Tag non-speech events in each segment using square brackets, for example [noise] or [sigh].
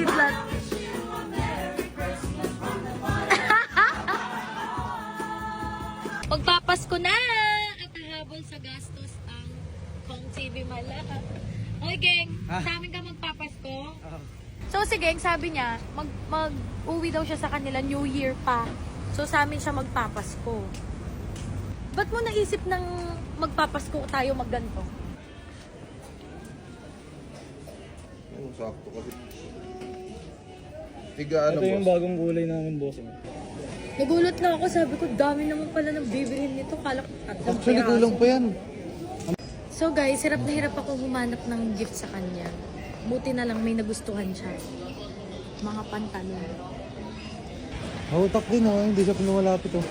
Kidlat. Magpapasko na! At hahabol sa gastos ang Kong TV Mala. Oy, gang, sa amin ka magpapasko? So, si gang, sabi niya, mag, mag-uwi daw siya sa kanila New Year pa. So, sa amin siya magpapasko. Ba't mo naisip ng magpapasko tayo magganto? Yung sakto kasi. Tiga ano Ito yung boss? bagong gulay namin, boss. Nagulat lang ako, sabi ko, dami naman pala ng bibilhin nito. Kala ko, tatlong Actually, piraso. kulang pa yan. So guys, hirap na hirap ako humanap ng gift sa kanya. Buti na lang may nagustuhan siya. Mga pantalon. Hautak din ha, hindi siya lumalapit oh.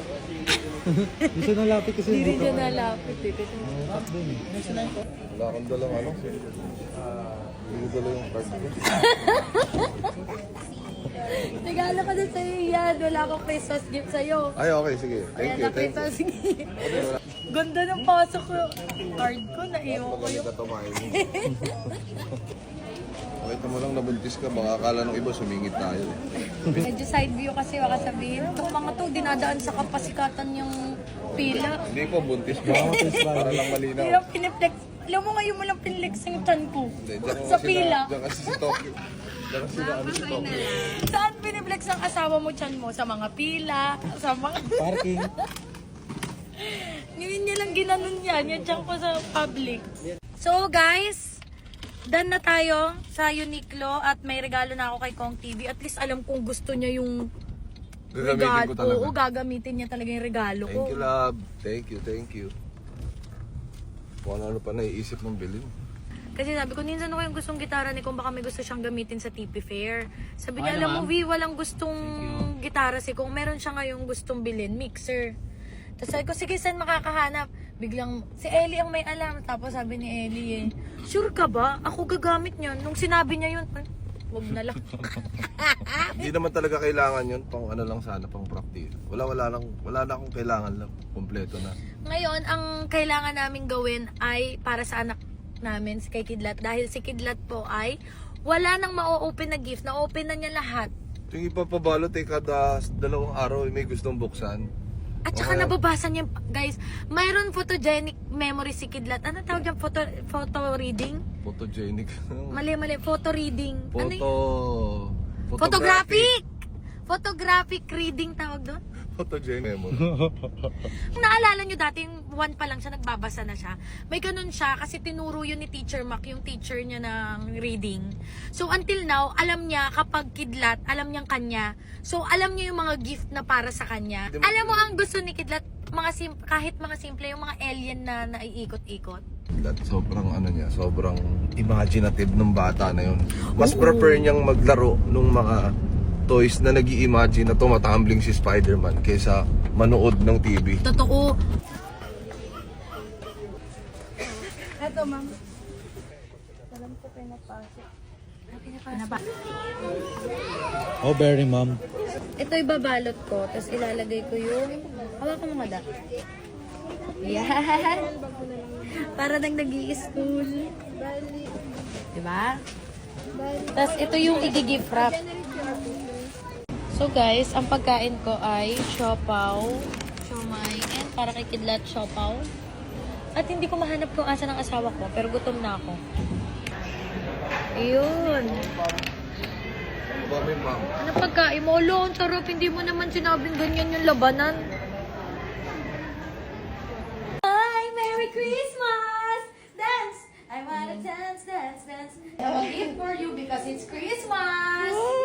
[laughs] Hindi siya nalapit kasi Hindi rin hindi niya nalapit eh. Kasi Hautak din eh. Wala kang dalang ano. [laughs] Hindi ko dala yung card ko. [laughs] Regalo ko din sa'yo yan. Wala akong Christmas gift sa'yo. Ay, okay, sige. Thank Ayan you, na thank you. Christmas gift. [laughs] Ganda ng pasok ko. Card ko, naiwan ko Magaling yung... ka tumahin. Pakita [laughs] mo lang nabuntis ka, baka akala ng iba sumingit tayo. Medyo side view kasi baka sabihin. Itong mga to, dinadaan sa kapasikatan yung pila. Hindi po, buntis pa. Para lang malinaw. Hindi lang piniplex. Alam mo ngayon mo lang pinlex yung chan ko. Sa pila. Na, dyan kasi si Tokyo. Dyan kasi na ano si Tokyo. Saan piniplex ang asawa mo chan mo? Sa mga pila? Sa mga... Parking. [laughs] Ngayon niya lang ginanon yan. Yan chan ko sa public. So guys, done na tayo sa Uniqlo at may regalo na ako kay Kong TV. At least alam kong gusto niya yung Gagamitin ko talaga. Oo, gagamitin niya talaga yung regalo ko. Thank you, love. Thank you, thank you. Kung ano-ano pa naiisip mong bilhin. Kasi sabi ko, minsan ako yung gustong gitara ni Kong, baka may gusto siyang gamitin sa TP Fair. Sabi niya, Okay alam mo, naman. Vi, walang gustong gitara si Kong. Meron siya ngayong gustong bilhin, mixer. Tapos sabi ko, sige, saan makakahanap? Biglang, si Ellie ang may alam. Tapos sabi ni Ellie, eh, sure ka ba? Ako gagamit niyan. Nung sinabi niya yun, "Ay, wag na lang. [laughs] Hindi naman talaga kailangan yun. Pang ano lang sana, pang practice. Wala, wala lang. Wala na akong kailangan lang. Kompleto na. Ngayon, ang kailangan namin gawin ay para sa anak namin, si kay Kidlat. Dahil si Kidlat po ay wala nang ma-open na gift. Na-open na niya lahat. Yung ipapabalot eh, kada dalawang araw eh, may gustong buksan. At saka Okay. nababasa niya, guys, mayroon photogenic memory si Kidlat. Ano tawag dyan? Photo, photo reading? Photogenic. [laughs] Mali, mali. Photo reading. Ano Photo... yun? Photographic! Photographic reading tawag doon. Photogenic memory. Kung naalala nyo dati, yung one pa lang siya, nagbabasa na siya. May ganun siya kasi tinuro yun ni Teacher Mac, yung teacher niya ng reading. So until now, alam niya kapag kidlat, alam niyang kanya. So alam niya yung mga gift na para sa kanya. Di ba- Alam mo ang gusto ni kidlat, mga sim- kahit mga simple, yung mga alien na naiikot-ikot. That sobrang ano niya, sobrang imaginative ng bata na yun. Mas Oo. prefer niyang maglaro nung mga toys na nag imagine na tumatumbling si Spider-Man kaysa manood ng TV. Totoo. Eto, ma'am. Alam ko pinapasok. Pinapasok. Oh, very ma'am. Ito ibabalot ko, tapos ilalagay ko yung... Hawa ko mga da. Yan. Para nang nag school Diba? Tapos ito yung i-gift wrap. So guys, ang pagkain ko ay siopaw, siomay, and para kay Kidlat siopaw. At hindi ko mahanap kung asa ng asawa ko, pero gutom na ako. Ayun. Ano pagkain mo? Olo, ang sarap. Hindi mo naman sinabing ganyan yung labanan. Hi! Merry Christmas! Dance! I wanna dance, dance, dance. I a gift for you because it's Christmas! Wow!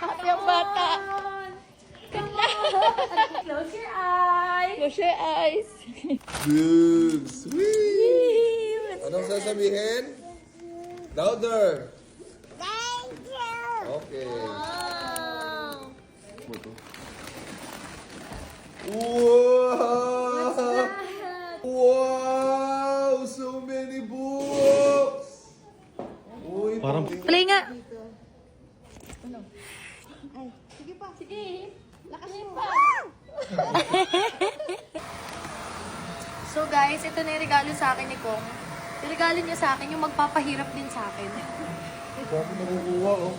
Happy ang bata! Come on! Close your eyes! Close your eyes. Good, sweet! Anong sasabihin? Louder! Thank you. Okay. Wow! Wow! Sige pa. Sige. Lakasin pa. [laughs] So guys, ito na yung regalo sa akin ni Kong. Regalo niya sa akin yung magpapahirap din sa akin. Bakit nakukuha oh?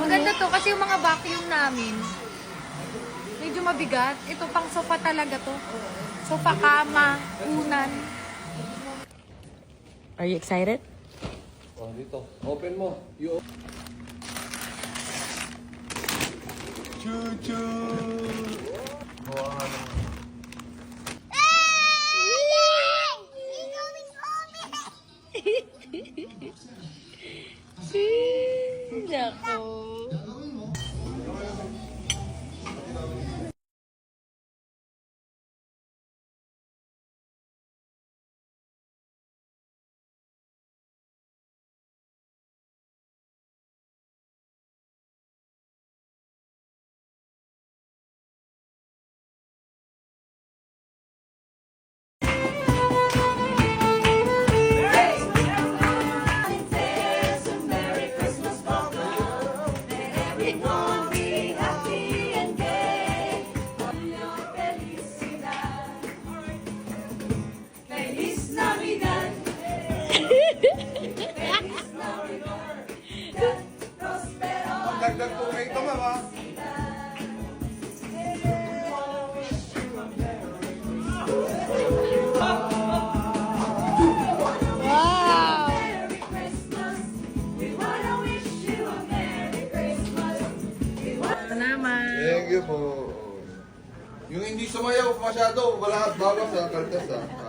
Maganda to kasi yung mga vacuum namin, medyo mabigat. Ito pang sofa talaga to. Sofa, kama, unan. Are you excited? Oh, dito. Open mo. You 쭈쭈. 뭐 와. Dagdag po kayo mama. Hindi sumayaw masyado, wala at bawas sa kaltas ah.